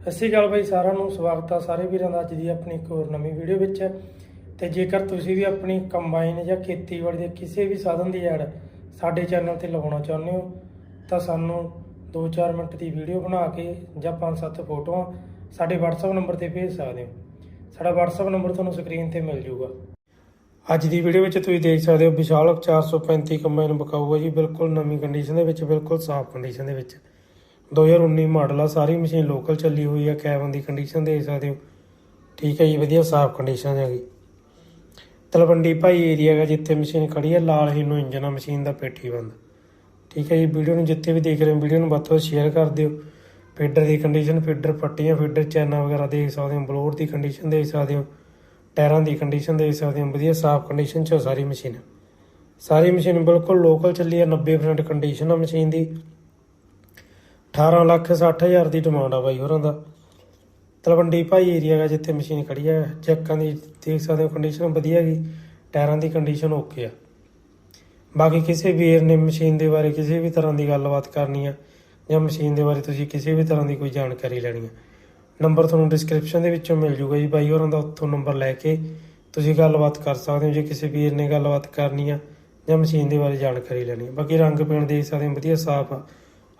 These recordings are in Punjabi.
ਸਤਿ ਸ਼੍ਰੀ ਅਕਾਲ ਬਾਈ, ਸਾਰਿਆਂ ਨੂੰ ਸਵਾਗਤ ਆ ਸਾਰੇ ਵੀਰਾਂ ਦਾ ਅੱਜ ਦੀ ਆਪਣੀ ਇੱਕ ਹੋਰ ਨਵੀਂ ਵੀਡੀਓ ਵਿੱਚ। ਤੇ ਜੇਕਰ ਤੁਸੀਂ ਵੀ ਆਪਣੀ ਕੰਬਾਈਨ ਜਾਂ ਖੇਤੀਬਾੜੀ ਦੇ ਕਿਸੇ ਵੀ ਸਾਧਨ ਦੀ ਐਡ ਸਾਡੇ ਚੈਨਲ ਤੇ ਲਗਾਉਣਾ ਚਾਹੁੰਦੇ ਹੋ, ਤਾਂ ਸਾਨੂੰ 2-4 ਮਿੰਟ ਦੀ ਵੀਡੀਓ ਬਣਾ ਕੇ ਜਾਂ 5-7 ਫੋਟੋਆਂ ਸਾਡੇ WhatsApp ਨੰਬਰ ਤੇ ਭੇਜ ਸਕਦੇ ਹੋ। ਸਾਡਾ WhatsApp ਨੰਬਰ ਤੁਹਾਨੂੰ ਸਕਰੀਨ ਤੇ ਮਿਲ ਜਾਊਗਾ ਅੱਜ ਦੀ ਵੀਡੀਓ ਵਿੱਚ ਤੁਸੀਂ ਦੇਖ ਸਕਦੇ ਹੋ ਵਿਸ਼ਾਲ 435 ਕੰਬਾਈਨ ਬਕਾਊ ਹੈ ਜੀ, ਬਿਲਕੁਲ ਨਵੀਂ ਕੰਡੀਸ਼ਨ ਦੇ ਵਿੱਚ, ਬਿਲਕੁਲ ਸਾਫ਼ ਕੰਡੀਸ਼ਨ ਦੇ ਵਿੱਚ। 2019 ਮਾਡਲ ਆ, ਸਾਰੀ ਮਸ਼ੀਨ ਲੋਕਲ ਚੱਲੀ ਹੋਈ ਆ ਕੈਬਨ ਦੀ ਕੰਡੀਸ਼ਨ ਦੇਖ ਸਕਦੇ ਹੋ। ਠੀਕ ਹੈ ਜੀ, ਵਧੀਆ ਸਾਫ਼ ਕੰਡੀਸ਼ਨ ਹੈਗੀ ਤਲਵੰਡੀ ਭਾਈ ਏਰੀਆ ਹੈਗਾ, ਜਿੱਥੇ ਮਸ਼ੀਨ ਖੜੀ ਹੈ ਲਾਲ ਹੀ ਨੂੰ ਇੰਜਨ ਆ, ਮਸ਼ੀਨ ਦਾ ਪੇਟੀ ਬੰਦ। ਠੀਕ ਹੈ ਜੀ ਵੀਡੀਓ ਨੂੰ ਜਿੱਥੇ ਵੀ ਦੇਖ ਰਹੇ ਹੋ ਵੀਡੀਓ ਨੂੰ ਵੱਧ ਤੋਂ ਵੱਧ ਸ਼ੇਅਰ ਕਰ ਦਿਓ। ਫੀਡਰ ਦੀ ਕੰਡੀਸ਼ਨ ਫੀਡਰ ਪੱਟੀਆਂ ਫੀਡਰ ਚੈਨਾ ਵਗੈਰਾ ਦੇਖ ਸਕਦੇ ਹੋ, ਬਲੋਰ ਦੀ ਕੰਡੀਸ਼ਨ ਦੇਖ ਸਕਦੇ ਹੋ, ਟਾਇਰਾਂ ਦੀ ਕੰਡੀਸ਼ਨ ਦੇਖ ਸਕਦੇ ਹੋ, ਵਧੀਆ ਸਾਫ਼ ਕੰਡੀਸ਼ਨ 'ਚ ਆ ਸਾਰੀ ਮਸ਼ੀਨ। ਸਾਰੀ ਮਸ਼ੀਨ ਬਿਲਕੁਲ ਲੋਕਲ ਚੱਲੀ ਹੈ 90% ਕੰਡੀਸ਼ਨ ਆ ਮਸ਼ੀਨ ਦੀ। 18 ਲੱਖ 60 ਹਜ਼ਾਰ ਦੀ ਡਿਮਾਂਡ ਆ ਬਾਈ ਹੋਰਾਂ ਦਾ। ਤਲਵੰਡੀ ਭਾਈ ਏਰੀਆ ਹੈਗਾ ਜਿੱਥੇ ਮਸ਼ੀਨ ਖੜੀ ਹੈ ਚੱਕਾਂ ਦੀ ਦੇਖ ਸਕਦੇ ਹੋ ਕੰਡੀਸ਼ਨ ਵਧੀਆ ਗਈ ਟਾਇਰਾਂ ਦੀ ਕੰਡੀਸ਼ਨ ਓਕੇ ਆ। ਬਾਕੀ ਕਿਸੇ ਵੀਰ ਨੇ ਮਸ਼ੀਨ ਦੇ ਬਾਰੇ ਕਿਸੇ ਵੀ ਤਰ੍ਹਾਂ ਦੀ ਗੱਲਬਾਤ ਕਰਨੀ ਆ ਜਾਂ ਮਸ਼ੀਨ ਦੇ ਬਾਰੇ ਤੁਸੀਂ ਕਿਸੇ ਵੀ ਤਰ੍ਹਾਂ ਦੀ ਕੋਈ ਜਾਣਕਾਰੀ ਲੈਣੀ ਆ ਨੰਬਰ ਤੁਹਾਨੂੰ ਡਿਸਕ੍ਰਿਪਸ਼ਨ ਦੇ ਵਿੱਚੋਂ ਮਿਲ ਜੂਗਾ ਜੀ ਬਾਈ ਹੋਰਾਂ ਦਾ। ਉੱਥੋਂ ਨੰਬਰ ਲੈ ਕੇ ਤੁਸੀਂ ਗੱਲਬਾਤ ਕਰ ਸਕਦੇ ਹੋ ਜੇ ਕਿਸੇ ਵੀਰ ਨੇ ਗੱਲਬਾਤ ਕਰਨੀ ਆ ਜਾਂ ਮਸ਼ੀਨ ਦੇ ਬਾਰੇ ਜਾਣਕਾਰੀ ਲੈਣੀ ਆ। ਬਾਕੀ ਰੰਗ ਪੇਂਟ ਦੇਖ ਸਕਦੇ ਹੋ ਵਧੀਆ ਸਾਫ਼ ਆ।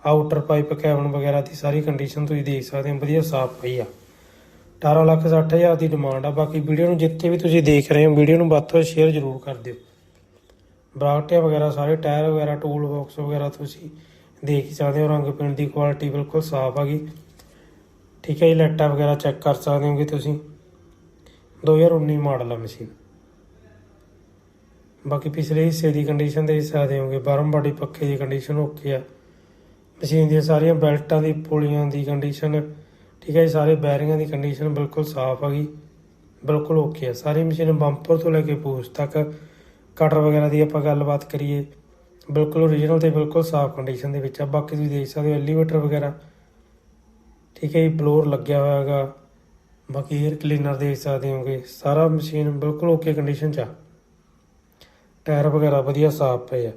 ਆਊਟਰ ਪਾਈਪ ਕੈਬਨ ਵਗੈਰਾ ਦੀ ਸਾਰੀ ਕੰਡੀਸ਼ਨ ਤੁਸੀਂ ਦੇਖ ਸਕਦੇ ਹੋ, ਵਧੀਆ ਸਾਫ਼ ਪਈ ਆ। 18 ਲੱਖ 60 ਹਜ਼ਾਰ ਦੀ ਡਿਮਾਂਡ ਆ, ਬਾਕੀ ਵੀਡੀਓ ਨੂੰ ਜਿੱਥੇ ਵੀ ਤੁਸੀਂ ਦੇਖ ਰਹੇ ਹੋ ਵੀਡੀਓ ਨੂੰ ਵੱਧ ਤੋਂ ਵੱਧ ਸ਼ੇਅਰ ਜ਼ਰੂਰ ਕਰ ਦਿਓ। ਬਰਾਕਟੇ ਵਗੈਰਾ ਸਾਰੇ, ਟਾਇਰ ਵਗੈਰਾ ਟੂਲ ਬਾਕਸ ਵਗੈਰਾ ਤੁਸੀਂ ਦੇਖ ਹੀ ਸਕਦੇ ਹੋ, ਰੰਗ ਪੇਂਟ ਦੀ ਕੁਆਲਿਟੀ ਬਿਲਕੁਲ ਸਾਫ਼ ਆ ਗਈ। ਠੀਕ ਹੈ ਜੀ, ਲਾਈਟਾਂ ਵਗੈਰਾ ਚੈੱਕ ਕਰ ਸਕਦੇ ਹੋਗੇ ਤੁਸੀਂ। 2019 ਮਾਡਲ ਆ ਮਸ਼ੀਨ ਬਾਕੀ ਪਿਛਲੇ ਹਿੱਸੇ ਦੀ ਕੰਡੀਸ਼ਨ ਦੇ ਸਕਦੇ ਹੋਗੇ ਬਾਰਮ ਬਾਡੀ ਪੱਖੇ ਦੀ ਕੰਡੀਸ਼ਨ ਓਕੇ ਆ। ਮਸ਼ੀਨ ਦੀਆਂ ਸਾਰੀਆਂ ਬੈਲਟਾਂ ਦੀ, ਪੁਲੀਆਂ ਦੀ ਕੰਡੀਸ਼ਨ ਠੀਕ ਹੈ ਜੀ, ਸਾਰੇ ਬੈਰਿੰਗਾਂ ਦੀ ਕੰਡੀਸ਼ਨ ਬਿਲਕੁਲ ਸਾਫ਼ ਆ ਗਈ। ਬਿਲਕੁਲ ਓਕੇ ਆ। ਸਾਰੀ ਮਸ਼ੀਨ ਬੰਪਰ ਤੋਂ ਲੈ ਕੇ ਪੋਸਟ ਤੱਕ ਕਟਰ ਵਗੈਰਾ ਦੀ ਆਪਾਂ ਗੱਲਬਾਤ ਕਰੀਏ, ਬਿਲਕੁਲ ਓਰੀਜਨਲ ਤੇ ਬਿਲਕੁਲ ਸਾਫ਼ ਕੰਡੀਸ਼ਨ ਦੇ ਵਿੱਚ ਆ। ਬਾਕੀ ਤੁਸੀਂ ਦੇਖ ਸਕਦੇ ਹੋ ਐਲੀਵੇਟਰ ਵਗੈਰਾ, ਠੀਕ ਹੈ ਜੀ ਬਲੋਰ ਲੱਗਿਆ ਹੋਇਆ ਹੈਗਾ। ਬਾਕੀ 에ਅਰ ਕਲੀਨਰ ਦੇਖ ਸਕਦੇ ਹੋਗੇ। ਸਾਰਾ ਮਸ਼ੀਨ ਬਿਲਕੁਲ ਓਕੇ ਕੰਡੀਸ਼ਨ 'ਚ ਆ। ਟਾਇਰ ਵਗੈਰਾ ਵਧੀਆ ਸਾਫ਼ ਪਏ ਆ।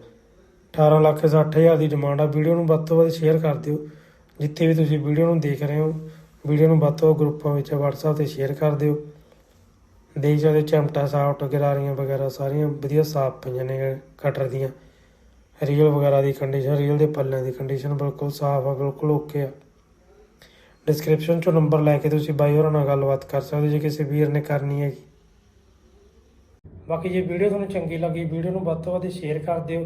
18 ਲੱਖ 60 ਹਜ਼ਾਰ ਦੀ ਡਿਮਾਂਡ ਆ। ਵੀਡੀਓ ਨੂੰ ਵੱਧ ਤੋਂ ਵੱਧ ਸ਼ੇਅਰ ਕਰ ਦਿਓ। ਜਿੱਥੇ ਵੀ ਤੁਸੀਂ ਵੀਡੀਓ ਨੂੰ ਦੇਖ ਰਹੇ ਹੋ, ਵੀਡੀਓ ਨੂੰ ਵੱਧ ਤੋਂ ਵੱਧ ਗਰੁੱਪਾਂ ਵਿੱਚ WhatsApp ਤੇ ਸ਼ੇਅਰ ਕਰ ਦਿਓ। ਦੇਖ ਸਕਦੇ ਹੋ ਚਮਟਾ ਸਾਫਟ ਗਰਾਰੀਆਂ ਵਗੈਰਾ ਸਾਰੀਆਂ ਵਧੀਆ ਸਾਫ਼ ਪਈਆਂ ਨੇ ਕਟਰ ਦੀਆਂ। ਰੀਅਲ ਵਗੈਰਾ ਦੀ ਕੰਡੀਸ਼ਨ ਰੀਲ ਦੇ ਪੱਲਿਆਂ ਦੀ ਕੰਡੀਸ਼ਨ ਬਿਲਕੁਲ ਸਾਫ਼ ਆ, ਬਿਲਕੁਲ ਓਕੇ ਆ। ਡਿਸਕ੍ਰਿਪਸ਼ਨ ਚੋਂ ਨੰਬਰ ਲੈ ਕੇ ਤੁਸੀਂ ਬਾਈ ਹੋਰਾਂ ਨਾਲ ਗੱਲਬਾਤ ਕਰ ਸਕਦੇ ਹੋ, ਜੇ ਕਿਸੇ ਵੀਰ ਨੇ ਕਰਨੀ ਹੈਗੀ। ਬਾਕੀ ਜੇ ਵੀਡੀਓ ਤੁਹਾਨੂੰ ਚੰਗੀ ਲੱਗੀ, ਵੀਡੀਓ ਨੂੰ ਵੱਧ ਤੋਂ ਵੱਧ ਸ਼ੇਅਰ ਕਰ ਦਿਓ।